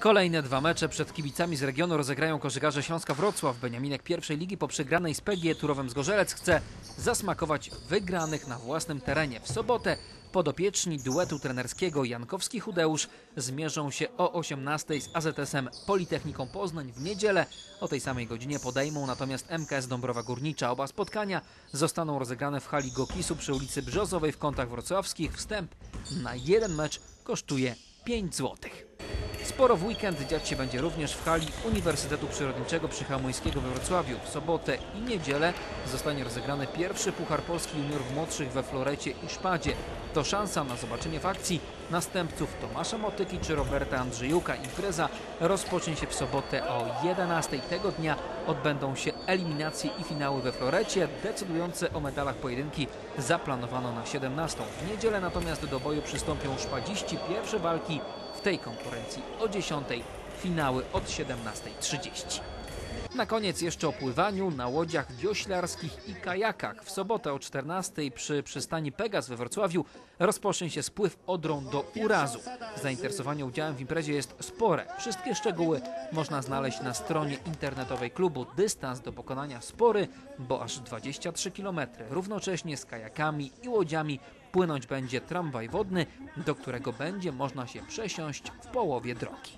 Kolejne dwa mecze przed kibicami z regionu rozegrają koszykarze Śląska Wrocław. Beniaminek pierwszej ligi po przegranej z PG Turowem Zgorzelec chce zasmakować wygranych na własnym terenie. W sobotę podopieczni duetu trenerskiego Jankowski-Hudeusz zmierzą się o 18 z AZS-em Politechniką Poznań. W niedzielę o tej samej godzinie podejmą natomiast MKS Dąbrowa Górnicza. Oba spotkania zostaną rozegrane w hali Gokisu przy ulicy Brzozowej w kątach wrocławskich. Wstęp na jeden mecz kosztuje 5 złotych. Sporo w weekend dziać się będzie również w hali Uniwersytetu Przyrodniczego Przychamuńskiego we Wrocławiu. W sobotę i niedzielę zostanie rozegrany pierwszy Puchar Polski Juniorów Młodszych we Florecie i Szpadzie. To szansa na zobaczenie w akcji następców Tomasza Motyki czy Roberta Andrzejuka. Impreza rozpocznie się w sobotę o 11 tego dnia. Odbędą się eliminacje i finały we Florecie. Decydujące o medalach pojedynki zaplanowano na 17. W niedzielę natomiast do boju przystąpią szpadziści. Pierwsze walki tej konkurencji o 10. Finały od 17.30. Na koniec jeszcze o pływaniu na łodziach wioślarskich i kajakach. W sobotę o 14 przy przystani Pegas we Wrocławiu rozpocznie się spływ Odrą do Urazu. Zainteresowanie udziałem w imprezie jest spore. Wszystkie szczegóły można znaleźć na stronie internetowej klubu. Dystans do pokonania spory, bo aż 23 km. Równocześnie z kajakami i łodziami płynąć będzie tramwaj wodny, do którego będzie można się przesiąść w połowie drogi.